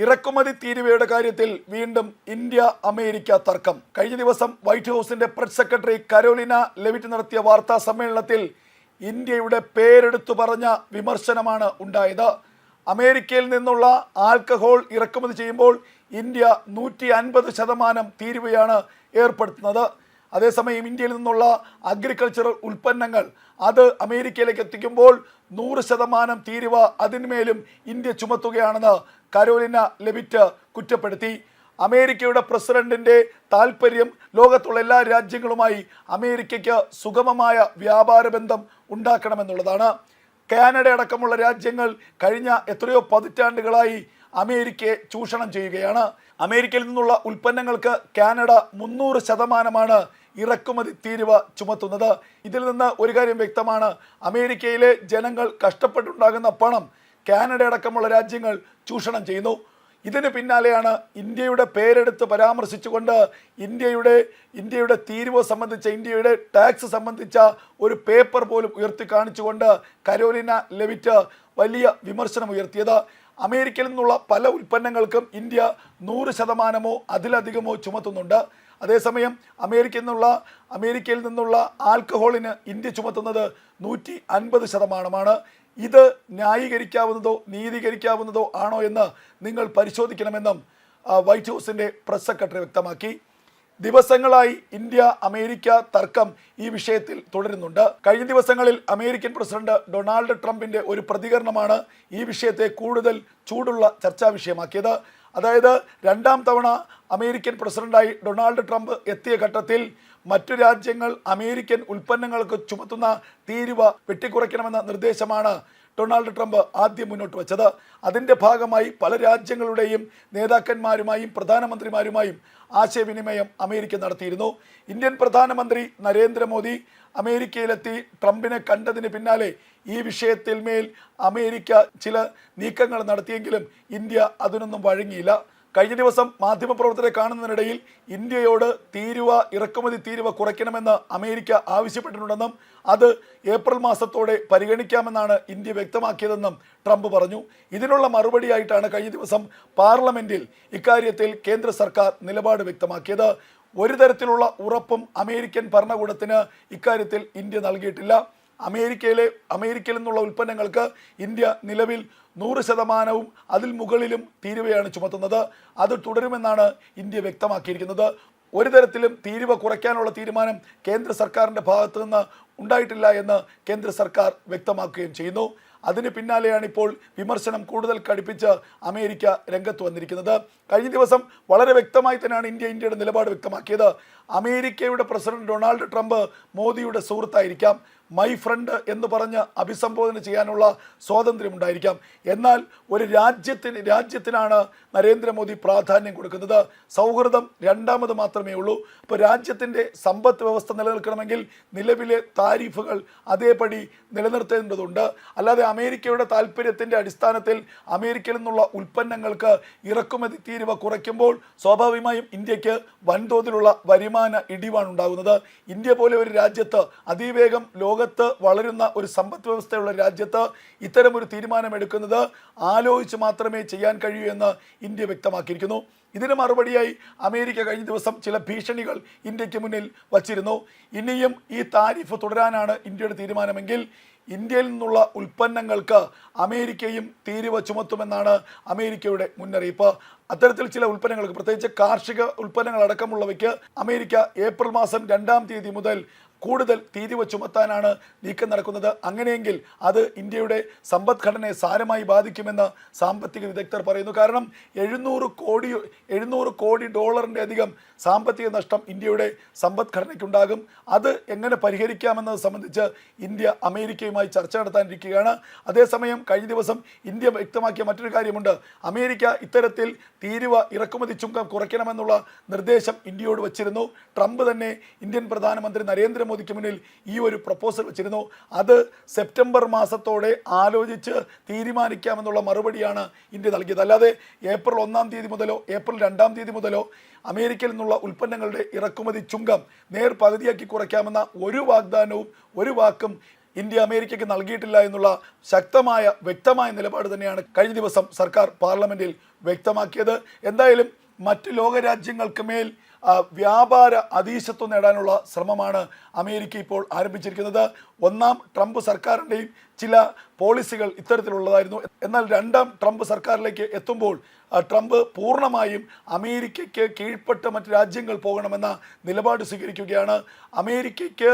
ഇറക്കുമതി തീരുവയുടെ കാര്യത്തിൽ വീണ്ടും ഇന്ത്യ അമേരിക്ക തർക്കം. കഴിഞ്ഞ ദിവസം വൈറ്റ് ഹൗസിന്റെ പ്രസ് സെക്രട്ടറി കരോലിന ലെവിറ്റ് നടത്തിയ വാർത്താ സമ്മേളനത്തിൽ ഇന്ത്യയുടെ പേരെടുത്തു പറഞ്ഞ വിമർശനമാണ് ഉണ്ടായത്. അമേരിക്കയിൽ നിന്നുള്ള ആൽക്കഹോൾ ഇറക്കുമതി ചെയ്യുമ്പോൾ ഇന്ത്യ നൂറ്റി അൻപത് ശതമാനം തീരുവയാണ് ഏർപ്പെടുത്തുന്നത്. അതേസമയം ഇന്ത്യയിൽ നിന്നുള്ള അഗ്രികൾച്ചറൽ ഉൽപ്പന്നങ്ങൾ അത് അമേരിക്കയിലേക്ക് എത്തിക്കുമ്പോൾ നൂറ് ശതമാനം തീരുവ അതിന്മേലും ഇന്ത്യ ചുമത്തുകയാണെന്ന് കരോലിന ലെബിറ്റ് കുറ്റപ്പെടുത്തി. അമേരിക്കയുടെ പ്രസിഡന്റിന്റെ താല്പര്യം ലോകത്തുള്ള എല്ലാ രാജ്യങ്ങളുമായി അമേരിക്കയ്ക്ക് സുഗമമായ വ്യാപാര ബന്ധം ഉണ്ടാക്കണമെന്നുള്ളതാണ്. കാനഡ അടക്കമുള്ള രാജ്യങ്ങൾ കഴിഞ്ഞ എത്രയോ പതിറ്റാണ്ടുകളായി അമേരിക്കയെ ചൂഷണം ചെയ്യുകയാണ്. അമേരിക്കയിൽ നിന്നുള്ള ഉൽപ്പന്നങ്ങൾക്ക് കാനഡ മുന്നൂറ് ശതമാനമാണ് ഇറക്കുമതി തീരുവ ചുമത്തുന്നത്. ഇതിൽ നിന്ന് ഒരു കാര്യം വ്യക്തമാണ്. അമേരിക്കയിലെ ജനങ്ങൾ കഷ്ടപ്പെട്ടുണ്ടാകുന്ന പണം കാനഡ അടക്കമുള്ള രാജ്യങ്ങൾ ചൂഷണം ചെയ്യുന്നു. ഇതിന് പിന്നാലെയാണ് ഇന്ത്യയുടെ പേരെടുത്ത് പരാമർശിച്ചുകൊണ്ട് ഇന്ത്യയുടെ ഇന്ത്യയുടെ തീരുവ സംബന്ധിച്ച ഇന്ത്യയുടെ ടാക്സ് സംബന്ധിച്ച ഒരു പേപ്പർ പോലും ഉയർത്തി കാണിച്ചുകൊണ്ട് കരോലിന ലെവിറ്റ് വലിയ വിമർശനം ഉയർത്തിയത്. അമേരിക്കയിൽ നിന്നുള്ള പല ഉൽപ്പന്നങ്ങൾക്കും ഇന്ത്യ നൂറ് ശതമാനമോ അതിലധികമോ ചുമത്തുന്നുണ്ട്. അതേസമയം അമേരിക്കയിൽ നിന്നുള്ള അമേരിക്കയിൽ നിന്നുള്ള ആൽക്കഹോളിന് ഇന്ത്യ ചുമത്തുന്നത് നൂറ്റി അൻപത് ശതമാനമാണ്. ഇത് ന്യായീകരിക്കാവുന്നതോ നീതീകരിക്കാവുന്നതോ ആണോ എന്ന് നിങ്ങൾ പരിശോധിക്കണമെന്നും വൈറ്റ് ഹൗസിന്റെ പ്രസ് സെക്രട്ടറി വ്യക്തമാക്കി. ദിവസങ്ങളായി ഇന്ത്യ അമേരിക്ക തർക്കം ഈ വിഷയത്തിൽ തുടരുന്നുണ്ട്. കഴിഞ്ഞ ദിവസങ്ങളിൽ അമേരിക്കൻ പ്രസിഡന്റ് ഡൊണാൾഡ് ട്രംപിന്റെ ഒരു പ്രതികരണമാണ് ഈ വിഷയത്തെ കൂടുതൽ ചൂടുള്ള ചർച്ചാ വിഷയമാക്കിയത്. അതായത് രണ്ടാം തവണ അമേരിക്കൻ പ്രസിഡന്റായി ഡൊണാൾഡ് ട്രംപ് എത്തിയ ഘട്ടത്തിൽ മറ്റു രാജ്യങ്ങൾ അമേരിക്കൻ ഉൽപ്പന്നങ്ങൾക്ക് ചുമത്തുന്ന തീരുവ വെട്ടിക്കുറയ്ക്കണമെന്ന നിർദ്ദേശമാണ് ഡൊണാൾഡ് ട്രംപ് ആദ്യം മുന്നോട്ട് വച്ചത്. അതിന്റെ ഭാഗമായി പല രാജ്യങ്ങളുടെയും നേതാക്കന്മാരുമായും പ്രധാനമന്ത്രിമാരുമായും ആശയവിനിമയം അമേരിക്ക നടത്തിയിരുന്നു. ഇന്ത്യൻ പ്രധാനമന്ത്രി നരേന്ദ്രമോദി അമേരിക്കയിലെത്തി ട്രംപിനെ കണ്ടതിന് പിന്നാലെ ഈ വിഷയത്തിൽ മേൽ അമേരിക്ക ചില നീക്കങ്ങൾ നടത്തിയെങ്കിലും ഇന്ത്യ അതിനൊന്നും വഴങ്ങിയില്ല. കഴിഞ്ഞ ദിവസം മാധ്യമപ്രവർത്തകരെ കാണുന്നതിനിടയിൽ ഇന്ത്യയോട് തീരുവ ഇറക്കുമതി തീരുവ കുറയ്ക്കണമെന്ന് അമേരിക്ക ആവശ്യപ്പെട്ടിട്ടുണ്ടെന്നും അത് ഏപ്രിൽ മാസത്തോടെ പരിഗണിക്കാമെന്നാണ് ഇന്ത്യ വ്യക്തമാക്കിയതെന്നും ട്രംപ് പറഞ്ഞു. ഇതിനുള്ള മറുപടിയായിട്ടാണ് കഴിഞ്ഞ ദിവസം പാർലമെന്റിൽ ഇക്കാര്യത്തിൽ കേന്ദ്ര സർക്കാർ നിലപാട് വ്യക്തമാക്കിയത്. ഒരു തരത്തിലുള്ള ഉറപ്പും അമേരിക്കൻ ഭരണകൂടത്തിന് ഇക്കാര്യത്തിൽ ഇന്ത്യ നൽകിയിട്ടില്ല. അമേരിക്കയിലെ അമേരിക്കയിൽ നിന്നുള്ള ഉൽപ്പന്നങ്ങൾക്ക് ഇന്ത്യ നിലവിൽ നൂറ് ശതമാനവും അതിൽ മുകളിലും തീരുവയാണ് ചുമത്തുന്നത്. അത് തുടരുമെന്നാണ് ഇന്ത്യ വ്യക്തമാക്കിയിരിക്കുന്നത്. ഒരു തരത്തിലും തീരുവ കുറയ്ക്കാനുള്ള തീരുമാനം കേന്ദ്ര സർക്കാരിന്റെ ഭാഗത്തു നിന്ന് ഉണ്ടായിട്ടില്ല എന്ന് കേന്ദ്ര സർക്കാർ വ്യക്തമാക്കുകയും ചെയ്യുന്നു. അതിന് പിന്നാലെയാണ് ഇപ്പോൾ വിമർശനം കൂടുതൽ കടുപ്പിച്ച് അമേരിക്ക രംഗത്ത് വന്നിരിക്കുന്നത്. കഴിഞ്ഞ ദിവസം വളരെ വ്യക്തമായി തന്നെയാണ് ഇന്ത്യ ഇന്ത്യയുടെ നിലപാട് വ്യക്തമാക്കിയത്. അമേരിക്കയുടെ പ്രസിഡന്റ് ഡൊണാൾഡ് ട്രംപ് മോദിയുടെ സുഹൃത്തായിരിക്കാം. മൈ ഫ്രണ്ട് എന്ന് പറഞ്ഞ് അഭിസംബോധന ചെയ്യാനുള്ള സ്വാതന്ത്ര്യം ഉണ്ടായിരിക്കാം. എന്നാൽ ഒരു രാജ്യത്തിന് രാജ്യത്തിനാണ് നരേന്ദ്രമോദി പ്രാധാന്യം കൊടുക്കുന്നത്. സൗഹൃദം രണ്ടാമത് മാത്രമേ ഉള്ളൂ. ഇപ്പോൾ രാജ്യത്തിന്റെ സമ്പദ് വ്യവസ്ഥ നിലനിൽക്കണമെങ്കിൽ നിലവിലെ താരിഫുകൾ അതേപടി നിലനിർത്തേണ്ടതുണ്ട്. അല്ലാതെ അമേരിക്കയുടെ താല്പര്യത്തിന്റെ അടിസ്ഥാനത്തിൽ അമേരിക്കയിൽ നിന്നുള്ള ഉൽപ്പന്നങ്ങൾക്ക് ഇറക്കുമതി തീരുവ കുറയ്ക്കുമ്പോൾ സ്വാഭാവികമായും ഇന്ത്യയ്ക്ക് വൻതോതിലുള്ള വരുമാന ഇടിവാണ് ഉണ്ടാകുന്നത്. ഇന്ത്യ പോലെ ഒരു രാജ്യത്ത് അതിവേഗം ലോകത്ത് വളരുന്ന ഒരു സമ്പദ് വ്യവസ്ഥയുള്ള രാജ്യത്ത് ഇത്തരമൊരു തീരുമാനമെടുക്കുന്നത് ആലോചിച്ച് മാത്രമേ ചെയ്യാൻ കഴിയൂ എന്ന് ഇന്ത്യ വ്യക്തമാക്കിയിരിക്കുന്നു. ഇതിന് മറുപടിയായി അമേരിക്ക കഴിഞ്ഞ ദിവസം ചില ഭീഷണികൾ ഇന്ത്യയ്ക്ക് മുന്നിൽ വച്ചിരുന്നു. ഇനിയും ഈ താരിഫ് തുടരാനാണ് ഇന്ത്യയുടെ തീരുമാനമെങ്കിൽ ഇന്ത്യയിൽ നിന്നുള്ള ഉൽപ്പന്നങ്ങൾക്ക് അമേരിക്കയും തീരുവ ചുമത്തുമെന്നാണ് അമേരിക്കയുടെ മുന്നറിയിപ്പ്. അത്തരത്തിൽ ചില ഉൽപ്പന്നങ്ങൾക്ക് പ്രത്യേകിച്ച് കാർഷിക ഉൽപ്പന്നങ്ങൾ അടക്കമുള്ളവയ്ക്ക് അമേരിക്ക ഏപ്രിൽ മാസം രണ്ടാം തീയതി മുതൽ കൂടുതൽ തീരുവ ചുമത്താനാണ് നീക്കം നടക്കുന്നത്. അങ്ങനെയെങ്കിൽ അത് ഇന്ത്യയുടെ സമ്പദ്ഘടനയെ സാരമായി ബാധിക്കുമെന്ന് സാമ്പത്തിക വിദഗ്ധർ പറയുന്നു. കാരണം എഴുന്നൂറ് കോടി എഴുന്നൂറ് കോടി ഡോളറിന്റെ അധികം സാമ്പത്തിക നഷ്ടം ഇന്ത്യയുടെ സമ്പദ്ഘടനയ്ക്കുണ്ടാകും. അത് എങ്ങനെ പരിഹരിക്കാമെന്നത് സംബന്ധിച്ച് ഇന്ത്യ അമേരിക്കയുമായി ചർച്ച നടത്താനിരിക്കുകയാണ്. അതേസമയം കഴിഞ്ഞ ദിവസം ഇന്ത്യ വ്യക്തമാക്കിയ മറ്റൊരു കാര്യമുണ്ട്. അമേരിക്ക ഇത്തരത്തിൽ തീരുവ ഇറക്കുമതി ചുങ്കം കുറയ്ക്കണമെന്നുള്ള നിർദ്ദേശം ഇന്ത്യയോട് വച്ചിരുന്നു. ട്രംപ് തന്നെ ഇന്ത്യൻ പ്രധാനമന്ത്രി നരേന്ദ്രമോദിക്ക് മുന്നിൽ ഈ ഒരു പ്രപ്പോസൽ വെച്ചിരുന്നു. അത് സെപ്റ്റംബർ മാസത്തോടെ ആലോചിച്ച് തീരുമാനിക്കാമെന്നുള്ള മറുപടിയാണ് ഇന്ത്യ നൽകിയത്. അല്ലാതെ ഏപ്രിൽ ഒന്നാം തീയതി മുതലോ ഏപ്രിൽ രണ്ടാം തീയതി മുതലോ അമേരിക്കയിൽ നിന്നുള്ള ഉൽപ്പന്നങ്ങളുടെ ഇറക്കുമതി ചുങ്കം നേർ പകുതിയാക്കി കുറയ്ക്കാമെന്ന ഒരു വാഗ്ദാനവും ഒരു വാക്കും ഇന്ത്യ അമേരിക്കയ്ക്ക് നൽകിയിട്ടില്ല എന്നുള്ള ശക്തമായ വ്യക്തമായ നിലപാട് തന്നെയാണ് കഴിഞ്ഞ ദിവസം സർക്കാർ പാർലമെന്റിൽ വ്യക്തമാക്കിയത്. എന്തായാലും മറ്റ് ലോകരാജ്യങ്ങൾക്ക് മേൽ വ്യാപാര അതീശത്വം നേടാനുള്ള ശ്രമമാണ് അമേരിക്ക ഇപ്പോൾ ആരംഭിച്ചിരിക്കുന്നത്. ഒന്നാം ട്രംപ് സർക്കാരിന്റെയും ചില പോളിസികൾ ഇത്തരത്തിലുള്ളതായിരുന്നു. എന്നാൽ രണ്ടാം ട്രംപ് സർക്കാരിലേക്ക് എത്തുമ്പോൾ ട്രംപ് പൂർണമായും അമേരിക്കയ്ക്ക് കീഴ്പ്പെട്ട മറ്റ് രാജ്യങ്ങൾ പോകണമെന്ന നിലപാട് സ്വീകരിക്കുകയാണ്. അമേരിക്കയ്ക്ക്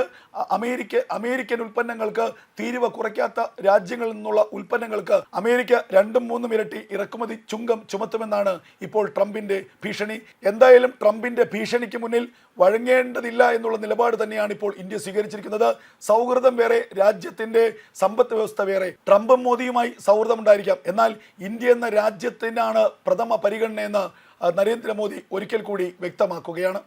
അമേരിക്ക അമേരിക്കൻ ഉൽപ്പന്നങ്ങൾക്ക് തീരുവ കുറയ്ക്കാത്ത രാജ്യങ്ങളിൽ നിന്നുള്ള ഉൽപ്പന്നങ്ങൾക്ക് അമേരിക്ക രണ്ടും മൂന്നും ഇരട്ടി ഇറക്കുമതി ചുങ്കം ചുമത്തുമെന്നാണ് ഇപ്പോൾ ട്രംപിന്റെ ഭീഷണി. എന്തായാലും ട്രംപിന്റെ ഭീഷണിക്ക് മുന്നിൽ വഴങ്ങേണ്ടതില്ല എന്നുള്ള നിലപാട് തന്നെയാണ് ഇപ്പോൾ ഇന്ത്യ സ്വീകരിച്ചിരിക്കുന്നത്. സൗഹൃദം വേറെ രാജ്യത്തിന്റെ സമ്പദ് വ്യവസ്ഥ വേറെ. ട്രംപും മോദിയുമായി സൗഹൃദം ഉണ്ടായിരിക്കാം. എന്നാൽ ഇന്ത്യ എന്ന രാജ്യത്തിനാണ് പ്രഥമ പരിഗണനയെന്ന് നരേന്ദ്രമോദി ഒരിക്കൽ കൂടി വ്യക്തമാക്കുകയാണ്.